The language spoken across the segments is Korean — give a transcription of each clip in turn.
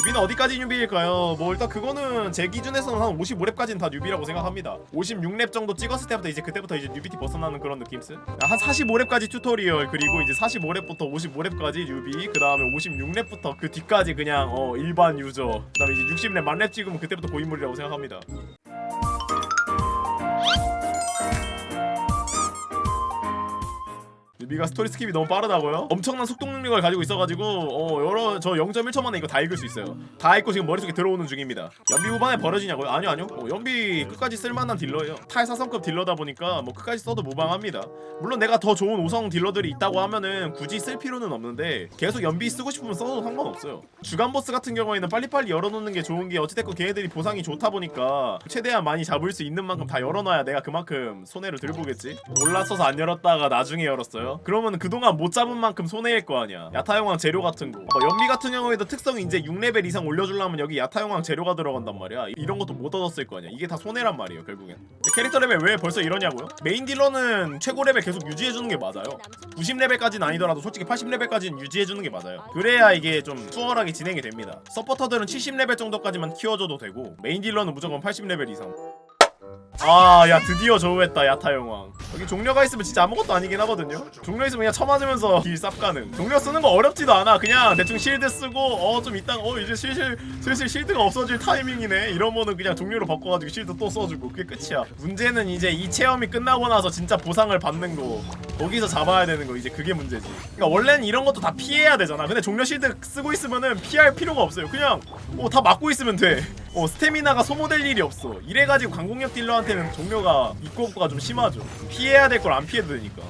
뉴비는 어디까지 뉴비일까요? 뭐 일단 그거는 제 기준에서는 한 55렙까지는 다 뉴비라고 생각합니다. 56렙 정도 찍었을 때부터 이제 그때부터 이제 뉴비티 벗어나는 그런 느낌스 한 45렙까지 튜토리얼 그리고 이제 45렙부터 55렙까지 뉴비 그 다음에 56렙부터 그 뒤까지 그냥 어 일반 유저 그 다음에 이제 60렙 만렙 찍으면 그때부터 고인물이라고 생각합니다 뉴비가 스토리 스킵이 너무 빠르다고요? 엄청난 속도 능력을 가지고 있어가지고 어 여러 저 0.1초 만에 이거 다 읽을 수 있어요. 다 읽고 지금 머릿속에 들어오는 중입니다. 연비 후반에 벌어지냐고요? 아니요 아니요. 어, 연비 끝까지 쓸만한 딜러예요. 탈사성급 딜러다 보니까 뭐 끝까지 써도 무방합니다. 물론 내가 더 좋은 5성 딜러들이 있다고 하면은 굳이 쓸 필요는 없는데 계속 연비 쓰고 싶으면 써도 상관없어요. 주간 보스 같은 경우에는 빨리빨리 열어놓는 게 좋은 게 어찌됐건 걔네들이 보상이 좋다 보니까 최대한 많이 잡을 수 있는 만큼 다 열어놔야 내가 그만큼 손해를 덜 보겠지. 몰랐어서 안 열었다가 나중에 열었어요 그러면 그동안 못 잡은 만큼 손해일 거 아니야. 야타용왕 재료 같은 거. 뭐, 연비 같은 경우에도 특성이 이제 6레벨 이상 올려주려면 여기 야타용왕 재료가 들어간단 말이야. 이런 것도 못 얻었을 거 아니야. 이게 다 손해란 말이에요 결국엔. 캐릭터 레벨 왜 벌써 이러냐고요? 메인 딜러는 최고 레벨 계속 유지해주는 게 맞아요. 90레벨까지는 아니더라도 솔직히 80레벨까지는 유지해주는 게 맞아요. 그래야 이게 좀 수월하게 진행이 됩니다. 서포터들은 70레벨 정도까지만 키워줘도 되고 메인 딜러는 무조건 80레벨 이상 아 야 드디어 저우했다 야타 용왕. 여기 종료가 있으면 진짜 아무것도 아니긴 하거든요? 종료 있으면 그냥 쳐맞으면서 길 쌉 가능 종료 쓰는 거 어렵지도 않아. 그냥 대충 실드 쓰고 어 좀 이따 어 이제 슬슬 슬슬 실드가 없어질 타이밍이네. 이러면은 그냥 종료로 바꿔가지고 실드 또 써주고. 그게 끝이야. 문제는 이제 이 체험이 끝나고 나서 진짜 보상을 받는 거 거기서 잡아야 되는 거 이제 그게 문제지 그러니까 원래는 이런 것도 다 피해야 되잖아 근데 종료 실드 쓰고 있으면은 피할 필요가 없어요 그냥 어다 막고 있으면 돼 어, 스태미나가 소모될 일이 없어. 이래가지고 강공력 딜러한테는 종료가 있고 없고가 좀 심하죠. 피해야 될 걸 안 피해도 되니까.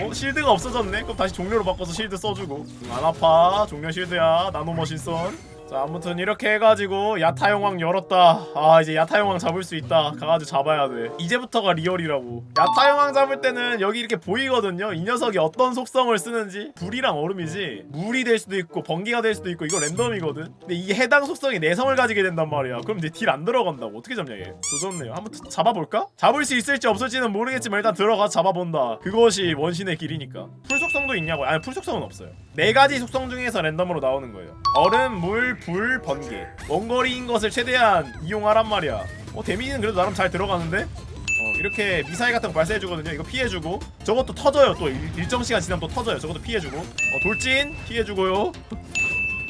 어? 실드가 없어졌네? 그럼 다시 종료로 바꿔서 실드 써주고. 응, 안 아파. 종료 실드야. 나노 머신선. 자, 아무튼 이렇게 해가지고 야타용왕 열었다. 아, 이제 야타용왕 잡을 수 있다. 가가지고 잡아야 돼. 이제부터가 리얼이라고. 야타용왕 잡을 때는 여기 이렇게 보이거든요. 이 녀석이 어떤 속성을 쓰는지. 불이랑 얼음이지. 물이 될 수도 있고, 번개가 될 수도 있고, 이거 랜덤이거든. 근데 이게 해당 속성이 내성을 가지게 된단 말이야. 그럼 이제 딜안 들어간다고. 어떻게 잡냐, 얘. 조졌네요. 한번 트- 잡아볼까? 잡을 수 있을지 없을지는 모르겠지만 일단 들어가서 잡아본다. 그것이 원신의 길이니까. 풀 속성도 있냐고? 아니, 풀 속성은 없어요. 네 가지 속성 중에서 랜덤으로 나오는 거예요. 얼음, 물, 불, 번개. 원거리인 것을 최대한 이용하란 말이야. 어, 데미지는 그래도 나름 잘 들어가는데? 어, 이렇게 미사일 같은 거 발사해주거든요. 이거 피해주고. 저것도 터져요. 또 일- 일정 시간 지나면 또 터져요. 저것도 피해주고. 어, 돌진 피해주고요.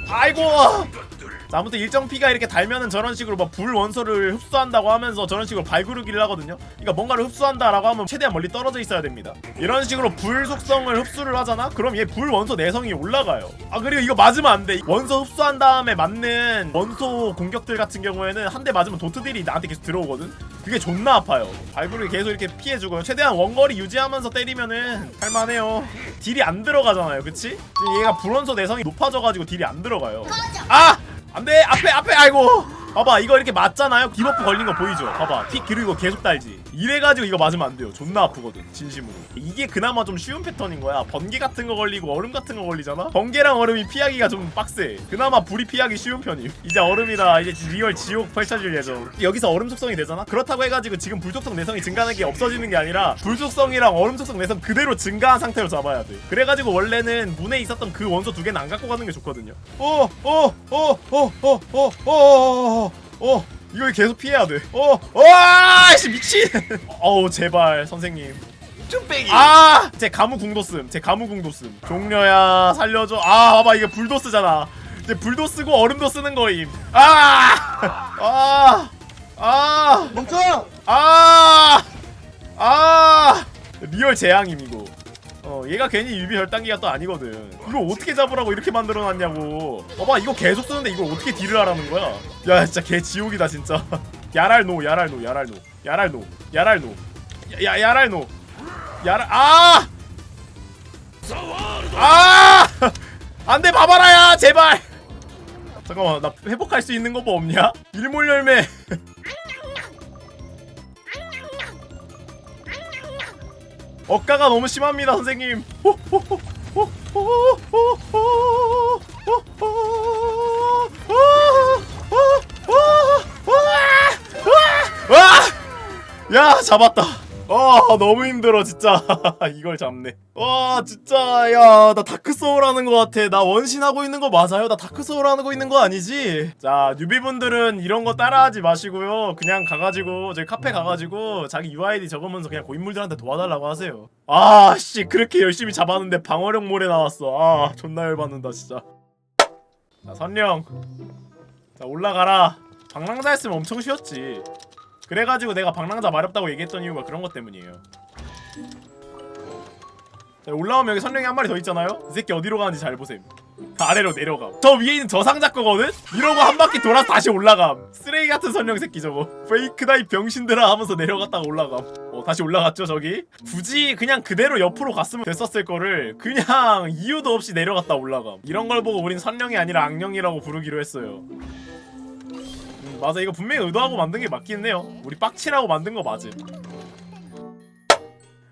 아이고! 자, 아무튼 일정 피가 이렇게 달면은 저런 식으로 막 불 원소를 흡수한다고 하면서 저런 식으로 발구르기를 하거든요. 그러니까 뭔가를 흡수한다라고 하면 최대한 멀리 떨어져 있어야 됩니다. 이런 식으로 불 속성을 흡수를 하잖아? 그럼 얘 불 원소 내성이 올라가요. 아 그리고 이거 맞으면 안 돼. 원소 흡수한 다음에 맞는 원소 공격들 같은 경우에는 한 대 맞으면 도트딜이 나한테 계속 들어오거든. 그게 존나 아파요. 발구르기 계속 이렇게 피해 주고요. 최대한 원거리 유지하면서 때리면은 할만해요. 딜이 안 들어가잖아요, 그치? 얘가 불원소 내성이 높아져가지고 딜이 안 들어가요. 아! 안돼 앞에 앞에 아이고 봐봐 이거 이렇게 맞잖아요 디버프 걸린 거 보이죠 봐봐 피 그리고 계속 달지 이래가지고 이거 맞으면 안 돼요 존나 아프거든 진심으로 이게 그나마 좀 쉬운 패턴인 거야 번개 같은 거 걸리고 얼음 같은 거 걸리잖아 번개랑 얼음이 피하기가 좀 빡세 그나마 불이 피하기 쉬운 편임 이제 얼음이라 이제 리얼 지옥 펼쳐질 예정 여기서 얼음 속성이 되잖아 그렇다고 해가지고 지금 불 속성 내성이 증가하는 게 없어지는 게 아니라 불 속성이랑 얼음 속성 내성 그대로 증가한 상태로 잡아야 돼 그래가지고 원래는 문에 있었던 그 원소 두 개는 안 갖고 가는 게 좋거든요 어, 어어어어어어어 어, 이거 계속 피해야 돼. 어, 와, 씨 미친. 어우 제발 선생님. 쭈빼기 아, 제 가무 궁도 씀. 제 가무 궁도 씀. 종려야 살려줘. 아, 봐봐 이게 불도 쓰잖아. 이제 불도 쓰고 얼음도 쓰는 거임. 아, 아, 아, 멈춰 아, 아. 리얼 재앙임 이거. 어, 얘가 괜히 유비 혈단기가 또 아니거든. 이걸 어떻게 잡으라고 이렇게 만들어놨냐고. 봐봐, 이거 계속 쓰는데 이걸 어떻게 딜을 하라는 거야? 야, 진짜 개 지옥이다 진짜. 야랄노, 야랄노, 야랄노, 야랄노, 야랄노, 야, 야, 야랄노, 야랄, 아, 아, 안돼 봐봐라야, 제발. 잠깐만, 나 회복할 수 있는 거 뭐 없냐? 일몰 열매. 억가가 너무 심합니다, 선생님. 와! 야, 잡았다. 아 너무 힘들어 진짜. 이걸 잡네. 와 진짜 야 나 다크소울 하는 거 같아. 나 원신 하고 있는 거 맞아요? 나 다크소울 하고 있는 거 아니지? 자 뉴비분들은 이런 거 따라하지 마시고요. 그냥 가가지고 저기 카페 가가지고 자기 UID 적으면서 그냥 고인물들한테 도와달라고 하세요. 아씨 그렇게 열심히 잡았는데 방어력 모래 나왔어. 아 존나 열받는다 진짜. 자 선령. 자 올라가라. 방랑자 했으면 엄청 쉬웠지 그래가지고 내가 방랑자 마렵다고 얘기했던 이유가 그런 것 때문이에요. 자, 올라오면 여기 선령이 한 마리 더 있잖아요. 이 새끼 어디로 가는지 잘 보셈. 아래로 내려가. 저 위에 있는 저 상자 거거든. 이러고 한 바퀴 돌아서 다시 올라감. 쓰레기 같은 선령 새끼 저거. 페이크다 이 병신들아 하면서 내려갔다가 올라감. 어 다시 올라갔죠 저기. 굳이 그냥 그대로 옆으로 갔으면 됐었을 거를 그냥 이유도 없이 내려갔다 올라감. 이런 걸 보고 우린 선령이 아니라 악령이라고 부르기로 했어요. 음, 맞아 이거 분명히 의도하고 만든 게 맞긴 해요. 우리 빡치라고 만든 거 맞음.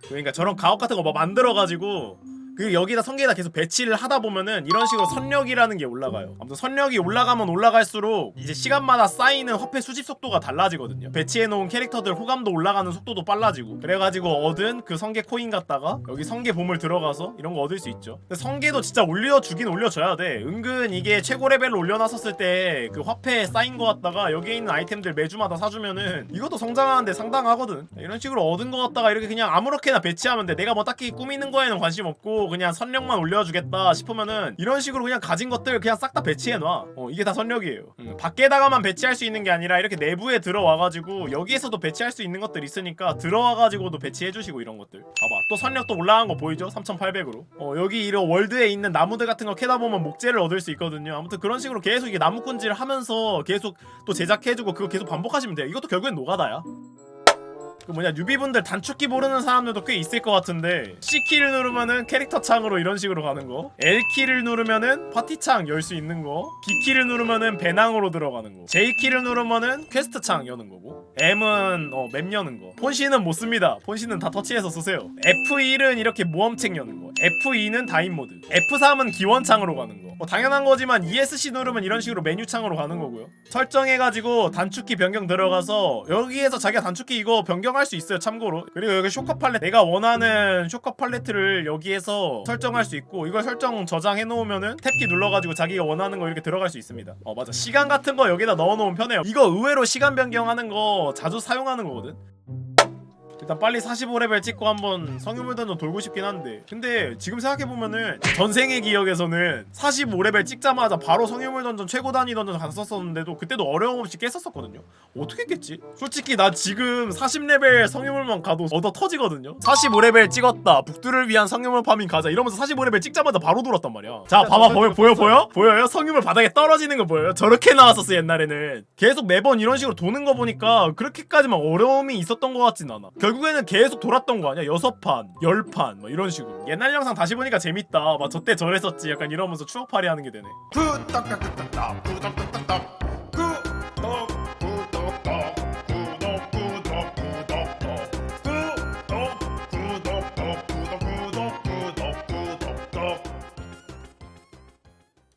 그러니까 저런 가옥 같은 거 막 만들어가지고 그 여기다 성게에다 계속 배치를 하다 보면은 이런 식으로 선력이라는 게 올라가요. 아무튼 선력이 올라가면 올라갈수록 이제 시간마다 쌓이는 화폐 수집 속도가 달라지거든요. 배치해 놓은 캐릭터들 호감도 올라가는 속도도 빨라지고 그래가지고 얻은 그 성게 코인 갖다가 여기 성게 보물 들어가서 이런 거 얻을 수 있죠. 근데 성게도 진짜 올려주긴 올려줘야 돼. 은근 이게 최고 레벨로 올려놨었을 때 그 화폐 쌓인 거 갖다가 여기에 있는 아이템들 매주마다 사주면은 이것도 성장하는데 상당하거든. 이런 식으로 얻은 거 갖다가 이렇게 그냥 아무렇게나 배치하면 돼. 내가 뭐 딱히 꾸미는 거에는 관심 없고 그냥 선력만 올려주겠다 싶으면은 이런 식으로 그냥 가진 것들 그냥 싹 다 배치해놔. 어, 이게 다 선력이에요. 음, 밖에다가만 배치할 수 있는 게 아니라 이렇게 내부에 들어와가지고 여기에서도 배치할 수 있는 것들 있으니까 들어와가지고도 배치해주시고 이런 것들. 봐봐. 또 선력 또 올라간 거 보이죠? 3,800으로. 어, 여기 이런 월드에 있는 나무들 같은 거 캐다 보면 목재를 얻을 수 있거든요. 아무튼 그런 식으로 계속 이게 나무꾼질 하면서 계속 또 제작해주고 그거 계속 반복하시면 돼요. 이것도 결국엔 노가다야. 그 뭐냐 뉴비분들 단축키 모르는 사람들도 꽤 있을 것 같은데 C키를 누르면은 캐릭터 창으로 이런 식으로 가는 거 L키를 누르면은 파티 창 열 수 있는 거 B키를 누르면은 배낭으로 들어가는 거 J키를 누르면은 퀘스트 창 여는 거고 M은 어, 맵 여는 거. 폰시는 못 씁니다. 폰시는 다 터치해서 쓰세요. F1은 이렇게 모험책 여는 거 F2는 다인 모드 F3은 기원창으로 가는 거. 뭐 당연한 거지만 ESC 누르면 이런 식으로 메뉴 창으로 가는 거고요. 설정해가지고 단축키 변경 들어가서 여기에서 자기가 단축키 이거 변경할 수 있어요 참고로. 그리고 여기 쇼커 팔레트 내가 원하는 쇼커 팔레트를 여기에서 설정할 수 있고 이걸 설정 저장해 놓으면은 탭키 눌러가지고 자기가 원하는 거 이렇게 들어갈 수 있습니다. 어 맞아. 시간 같은 거 여기다 넣어놓으면 편해요. 이거 의외로 시간 변경하는 거 자주 사용하는 거거든 일단 빨리 45레벨 찍고 한번 성유물 던전 돌고 싶긴 한데. 근데 지금 생각해보면은 전생의 기억에서는 45레벨 찍자마자 바로 성유물 던전 최고 단위 던전 갔었었는데도 그때도 어려움 없이 깼었었거든요. 어떻게 깼지? 솔직히 나 지금 40레벨 성유물만 가도 얻어 터지거든요. 45레벨 찍었다. 북두를 위한 성유물 파밍 가자. 이러면서 45레벨 찍자마자 바로 돌았단 말이야. 자 봐봐. 보여 보여 보여? 보여요? 성유물 바닥에 떨어지는 거 보여요? 저렇게 나왔었어 옛날에는. 계속 매번 이런 식으로 도는 거 보니까 그렇게까지 막 어려움이 있었던 것 같진 않아. 결국 에는 계속 돌았던 거 아니야? 여섯 판, 열 판, 뭐 이런 식으로. 옛날 영상 다시 보니까 재밌다. 막 저때 저랬었지. 약간 이러면서 추억팔이 하는 게 되네. 부탁탁탁탁탁 부탁탁탁탁